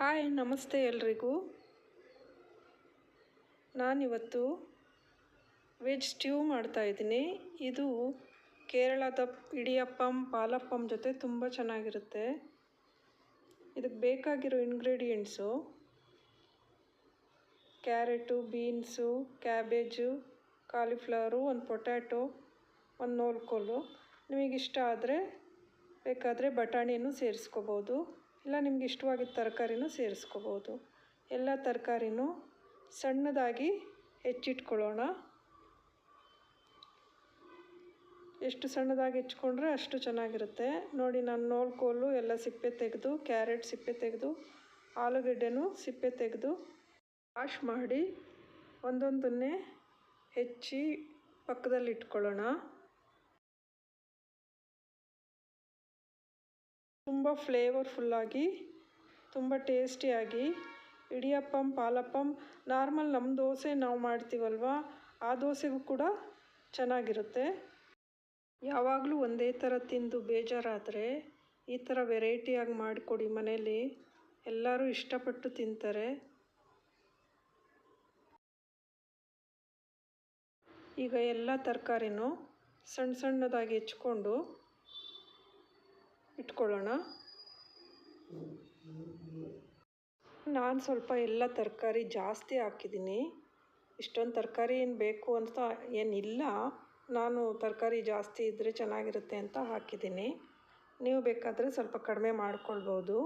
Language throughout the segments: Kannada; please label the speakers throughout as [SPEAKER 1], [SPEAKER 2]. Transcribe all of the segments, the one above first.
[SPEAKER 1] ಹಾಯ್, ನಮಸ್ತೆ ಎಲ್ರಿಗೂ. ನಾನಿವತ್ತು ವೆಜ್ ಸ್ಟ್ಯೂ ಮಾಡ್ತಾಯಿದ್ದೀನಿ ಇದು ಕೇರಳದ ಇಡಿಯಪ್ಪಂ, ಪಾಲಪ್ಪಂ ಜೊತೆ ತುಂಬ ಚೆನ್ನಾಗಿರುತ್ತೆ. ಇದಕ್ಕೆ ಬೇಕಾಗಿರೋ ingredients carrot, beans, cabbage, cauliflower, ಒಂದು ಪೊಟ್ಯಾಟೊ, ಒಂದು ನೋಲ್ಕೋಲು. ನಿಮಗಿಷ್ಟ ಆದರೆ ಬೇಕಾದರೆ ಬಟಾಣಿಯನ್ನು ಸೇರಿಸ್ಕೋಬೋದು. ಇಲ್ಲ ನಿಮ್ಗೆ ಇಷ್ಟವಾಗಿದ್ದ ತರಕಾರಿನೂ ಸೇರಿಸ್ಕೋಬೋದು. ಎಲ್ಲ ತರಕಾರಿನೂ ಸಣ್ಣದಾಗಿ ಹೆಚ್ಚಿಟ್ಕೊಳ್ಳೋಣ. ಎಷ್ಟು ಸಣ್ಣದಾಗಿ ಹೆಚ್ಕೊಂಡ್ರೆ ಅಷ್ಟು ಚೆನ್ನಾಗಿರುತ್ತೆ. ನೋಡಿ, ನಾನು ನೋಲ್ಕೋಲು ಎಲ್ಲ ಸಿಪ್ಪೆ ತೆಗೆದು, ಕ್ಯಾರೆಟ್ ಸಿಪ್ಪೆ ತೆಗೆದು, ಆಲೂಗಡ್ಡೆನೂ ಸಿಪ್ಪೆ ತೆಗೆದು ವಾಶ್ ಮಾಡಿ ಒಂದೊಂದನ್ನೇ ಹೆಚ್ಚಿ ಪಕ್ಕದಲ್ಲಿ ಇಟ್ಕೊಳ್ಳೋಣ ತುಂಬ ಫ್ಲೇವರ್ಫುಲ್ಲಾಗಿ, ತುಂಬ ಟೇಸ್ಟಿಯಾಗಿ, ಇಡಿಯಪ್ಪಂ, ಪಾಲಪ್ಪಂ, ನಾರ್ಮಲ್ ನಮ್ಮ ದೋಸೆ ನಾವು ಮಾಡ್ತೀವಲ್ವ, ಆ ದೋಸೆಗೂ ಕೂಡ ಚೆನ್ನಾಗಿರುತ್ತೆ. ಯಾವಾಗಲೂ ಒಂದೇ ಥರ ತಿಂದು ಬೇಜಾರಾದರೆ ಈ ಥರ ವೆರೈಟಿಯಾಗಿ ಮಾಡಿಕೊಡಿ ಮನೇಲಿ ಎಲ್ಲರೂ ಇಷ್ಟಪಟ್ಟು ತಿಂತಾರೆ. ಈಗ ಎಲ್ಲ ತರಕಾರಿನೂ ಸಣ್ಣ ಸಣ್ಣದಾಗಿ ಹೆಚ್ಕೊಂಡು ಇಟ್ಕೊಳ್ಳೋಣ. ನಾನು ಸ್ವಲ್ಪ ಎಲ್ಲ ತರಕಾರಿ ಜಾಸ್ತಿ ಹಾಕಿದ್ದೀನಿ. ಇಷ್ಟೊಂದು ತರಕಾರಿ ಏನು ಬೇಕು ಅಂತ ಏನಿಲ್ಲ ನಾನು ತರಕಾರಿ ಜಾಸ್ತಿ ಇದ್ದರೆ ಚೆನ್ನಾಗಿರುತ್ತೆ ಅಂತ ಹಾಕಿದ್ದೀನಿ. ನೀವು ಬೇಕಾದರೆ ಸ್ವಲ್ಪ ಕಡಿಮೆ ಮಾಡ್ಕೊಳ್ಬೋದು.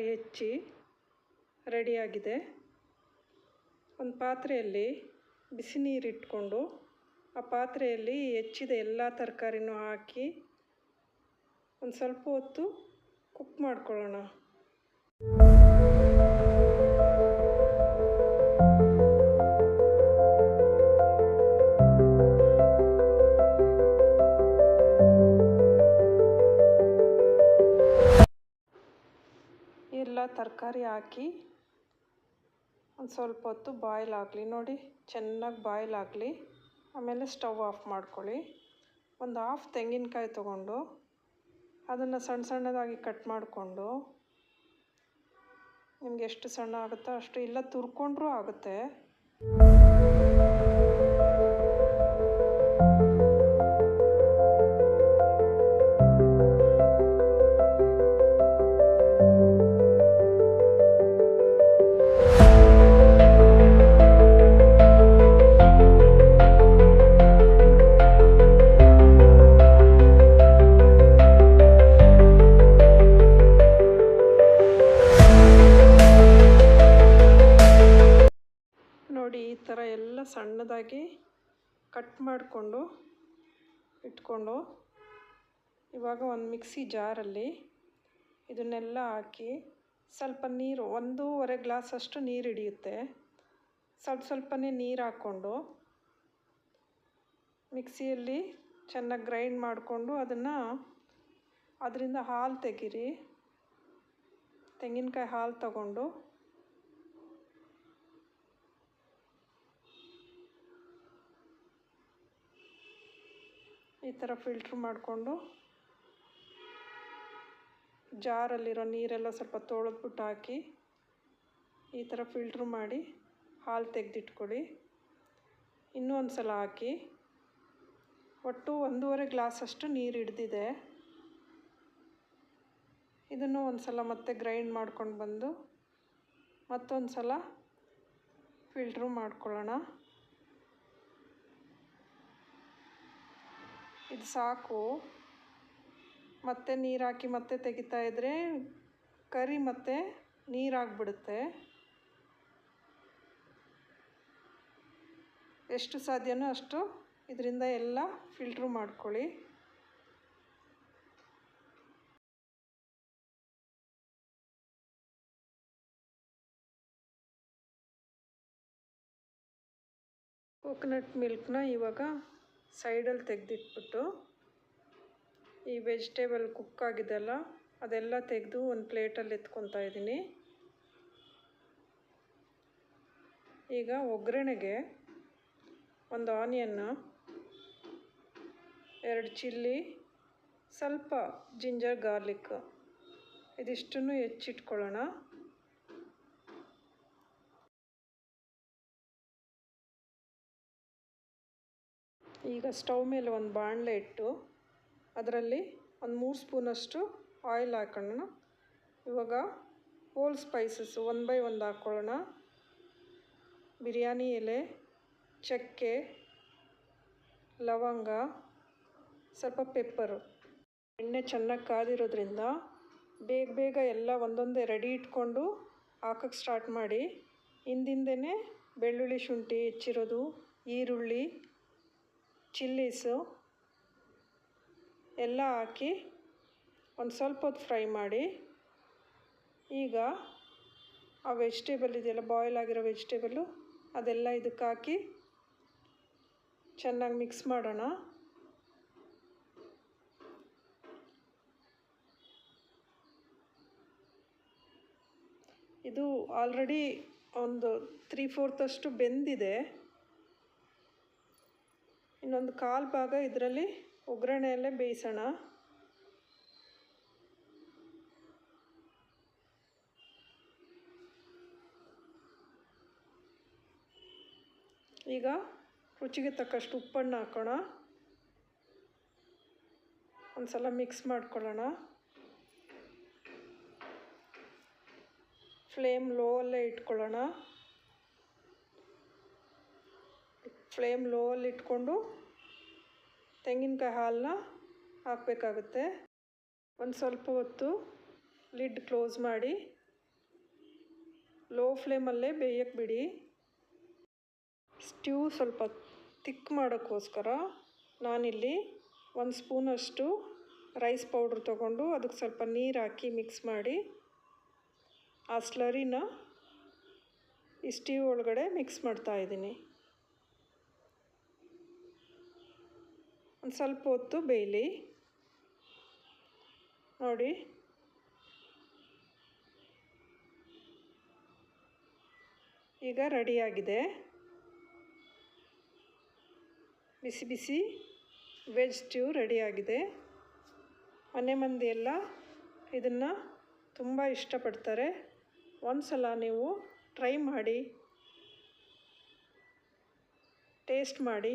[SPEAKER 1] ತರಕಾರಿ ಹೆಚ್ಚಿ ರೆಡಿಯಾಗಿದೆ. ಒಂದು ಪಾತ್ರೆಯಲ್ಲಿ ಬಿಸಿ ನೀರಿಟ್ಕೊಂಡು ಆ ಪಾತ್ರೆಯಲ್ಲಿ ಹೆಚ್ಚಿದ ಎಲ್ಲ ತರಕಾರಿನೂ ಹಾಕಿ ಒಂದು ಸ್ವಲ್ಪ ಹೊತ್ತು ಕುಕ್ ಮಾಡ್ಕೊಳ್ಳೋಣ. ಎಲ್ಲ ತರಕಾರಿ ಹಾಕಿ ಒಂದು ಸ್ವಲ್ಪ ಹೊತ್ತು ಬಾಯ್ಲ್ ಆಗಲಿ. ನೋಡಿ, ಚೆನ್ನಾಗಿ ಬಾಯ್ಲ್ ಆಗಲಿ. ಆಮೇಲೆ ಸ್ಟವ್ ಆಫ್ ಮಾಡ್ಕೊಳ್ಳಿ. ಒಂದು ಹಾಫ್ ತೆಂಗಿನಕಾಯಿ ತೊಗೊಂಡು ಅದನ್ನು ಸಣ್ಣ ಸಣ್ಣದಾಗಿ ಕಟ್ ಮಾಡಿಕೊಂಡು ನಿಮ್ಗೆ ಎಷ್ಟು ಸಣ್ಣ ಆಗುತ್ತೋ ಅಷ್ಟು ಇಲ್ಲ, ತುರ್ಕೊಂಡ್ರೂ ಆಗುತ್ತೆ. ಮಾಡಿಕೊಂಡು ಇಟ್ಕೊಂಡು ಇವಾಗ ಒಂದು ಮಿಕ್ಸಿ ಜಾರಲ್ಲಿ ಇದನ್ನೆಲ್ಲ ಹಾಕಿ ಸ್ವಲ್ಪ ನೀರು ಒಂದೂವರೆ ಗ್ಲಾಸಷ್ಟು ನೀರು ಹಿಡಿಯುತ್ತೆ. ಸ್ವಲ್ಪ ಸ್ವಲ್ಪನೇ ನೀರು ಹಾಕ್ಕೊಂಡು ಮಿಕ್ಸಿಯಲ್ಲಿ ಚೆನ್ನಾಗಿ ಗ್ರೈಂಡ್ ಮಾಡಿಕೊಂಡು ಅದನ್ನು ಅದರಿಂದ ಹಾಲು ತೆಗೀರಿ. ತೆಂಗಿನಕಾಯಿ ಹಾಲು ತಗೊಂಡು ಈ ಥರ ಫಿಲ್ಟ್ರ್ ಮಾಡಿಕೊಂಡು ಜಾರಲ್ಲಿರೋ ನೀರೆಲ್ಲ ಸ್ವಲ್ಪ ತೊಳೆದ್ಬಿಟ್ಟು ಹಾಕಿ ಈ ಥರ ಫಿಲ್ಟ್ರ್ ಮಾಡಿ ಹಾಲು ತೆಗೆದಿಟ್ಕೊಳ್ಳಿ. ಇನ್ನೂ ಒಂದು ಸಲ ಹಾಕಿ. ಒಟ್ಟು ಒಂದೂವರೆ ಗ್ಲಾಸಷ್ಟು ನೀರು ಹಿಡ್ದಿದೆ. ಇದನ್ನು ಒಂದು ಸಲ ಮತ್ತೆ ಗ್ರೈಂಡ್ ಮಾಡ್ಕೊಂಡು ಬಂದು ಮತ್ತೊಂದು ಸಲ ಫಿಲ್ಟ್ರು ಮಾಡ್ಕೊಳ್ಳೋಣ. ಇದು ಸಾಕು. ಮತ್ತೆ ನೀರು ಹಾಕಿ ಮತ್ತೆ ತೆಗಿತಾ ಇದ್ದರೆ ಕರಿ ಮತ್ತೆ ನೀರಾಗ್ಬಿಡುತ್ತೆ. ಎಷ್ಟು ಸಾಧ್ಯನೋ ಅಷ್ಟು ಇದರಿಂದ ಎಲ್ಲ ಫಿಲ್ಟ್ರು ಮಾಡ್ಕೊಳ್ಳಿ. ಕೋಕೋನಟ್ ಮಿಲ್ಕ್ನ ಇವಾಗ ಸೈಡಲ್ಲಿ ತೆಗೆದಿಟ್ಬಿಟ್ಟು ಈ ವೆಜಿಟೇಬಲ್ ಕುಕ್ ಆಗಿದೆಲ್ಲ ಅದೆಲ್ಲ ತೆಗೆದು ಒಂದು ಪ್ಲೇಟಲ್ಲಿ ಎತ್ಕೊತಾ ಇದ್ದೀನಿ. ಈಗ ಒಗ್ಗರಣೆಗೆ ಒಂದು ಆನಿಯನ್ನು, ಎರಡು ಚಿಲ್ಲಿ, ಸ್ವಲ್ಪ ಜಿಂಜರ್ ಗಾರ್ಲಿಕ್, ಇದಿಷ್ಟನ್ನು ಹೆಚ್ಚಿಟ್ಕೊಳ್ಳೋಣ. ಈಗ ಸ್ಟವ್ ಮೇಲೆ ಒಂದು ಬಾಣಲೆ ಇಟ್ಟು ಅದರಲ್ಲಿ ಒಂದು ಮೂರು ಸ್ಪೂನಷ್ಟು ಆಯಿಲ್ ಹಾಕೋಣ. ಇವಾಗ ಹೋಲ್ ಸ್ಪೈಸಸ್ ಒನ್ ಬೈ ಒಂದು ಹಾಕ್ಕೊಳ್ಳೋಣ ಬಿರಿಯಾನಿ ಎಲೆ, ಚಕ್ಕೆ, ಲವಂಗ, ಸ್ವಲ್ಪ ಪೆಪ್ಪರು. ಎಣ್ಣೆ ಚೆನ್ನಾಗಿ ಕಾದಿರೋದ್ರಿಂದ ಬೇಗ ಬೇಗ ಎಲ್ಲ ಒಂದೊಂದೇ ರೆಡಿ ಇಟ್ಕೊಂಡು ಹಾಕಕ್ಕೆ ಸ್ಟಾರ್ಟ್ ಮಾಡಿ. ಹಿಂದಿಂದನೇ ಬೆಳ್ಳುಳ್ಳಿ ಶುಂಠಿ ಹೆಚ್ಚಿರೋದು, ಈರುಳ್ಳಿ ಚಿಲ್ಲೀಸು ಎಲ್ಲ ಹಾಕಿ ಒಂದು ಸ್ವಲ್ಪ ಹೊತ್ತು ಫ್ರೈ ಮಾಡಿ ಈಗ ಆ ವೆಜಿಟೇಬಲ್ ಇದೆಯಲ್ಲ ಬಾಯ್ಲ್ ಆಗಿರೋ ವೆಜಿಟೇಬಲ್ಲು ಅದೆಲ್ಲ ಇದಕ್ಕೆ ಹಾಕಿ ಚೆನ್ನಾಗಿ ಮಿಕ್ಸ್ ಮಾಡೋಣ. ಇದು ಆಲ್ರೆಡಿ ಒಂದು ತ್ರೀ ಫೋರ್ತಷ್ಟು ಬೆಂದಿದೆ. ಇನ್ನೊಂದು ಕಾಲು ಭಾಗ ಇದರಲ್ಲಿ ಒಗ್ಗರಣೆಯಲ್ಲೇ ಬೇಯಿಸೋಣ. ಈಗ ರುಚಿಗೆ ತಕ್ಕಷ್ಟು ಉಪ್ಪನ್ನು ಹಾಕೋಣ. ಒಂದು ಸಲ ಮಿಕ್ಸ್ ಮಾಡ್ಕೊಳ್ಳೋಣ. ಫ್ಲೇಮ್ ಲೋ ಅಲ್ಲೇ ಇಟ್ಕೊಳ್ಳೋಣ. ಫ್ಲೇಮ್ ಲೋ ಅಲ್ಲಿ ಇಟ್ಕೊಂಡು ತೆಂಗಿನಕಾಯಿ ಹಾಲನ್ನ ಹಾಕಬೇಕಾಗುತ್ತೆ. ಒಂದು ಸ್ವಲ್ಪ ಹೊತ್ತು ಲಿಡ್ ಕ್ಲೋಸ್ ಮಾಡಿ ಲೋ ಫ್ಲೇಮಲ್ಲೇ ಬೇಯಕ್ಕೆ ಬಿಡಿ. ಸ್ಟ್ಯೂ ಸ್ವಲ್ಪ ತಿಕ್ ಮಾಡೋಕ್ಕೋಸ್ಕರ ನಾನಿಲ್ಲಿ ಒಂದು ಸ್ಪೂನಷ್ಟು ರೈಸ್ ಪೌಡ್ರ್ ತೊಗೊಂಡು ಅದಕ್ಕೆ ಸ್ವಲ್ಪ ನೀರು ಹಾಕಿ ಮಿಕ್ಸ್ ಮಾಡಿ ಆ ಸ್ಲರಿನ ಈ ಸ್ಟೀವ್ ಒಳಗಡೆ ಮಿಕ್ಸ್ ಮಾಡ್ತಾ ಒಂದು ಸ್ವಲ್ಪ ಹೊತ್ತು ಬೇಯಲಿ. ನೋಡಿ. ಈಗ ರೆಡಿಯಾಗಿದೆ ಬಿಸಿ ಬಿಸಿ ವೆಜ್ ಸ್ಟ್ಯೂ ರೆಡಿಯಾಗಿದೆ ಮನೆ ಮಂದಿ ಎಲ್ಲ ಇದನ್ನು ತುಂಬ ಇಷ್ಟಪಡ್ತಾರೆ. ಒಂದು ಸಲ ನೀವು ಟ್ರೈ ಮಾಡಿ ಟೇಸ್ಟ್ ಮಾಡಿ.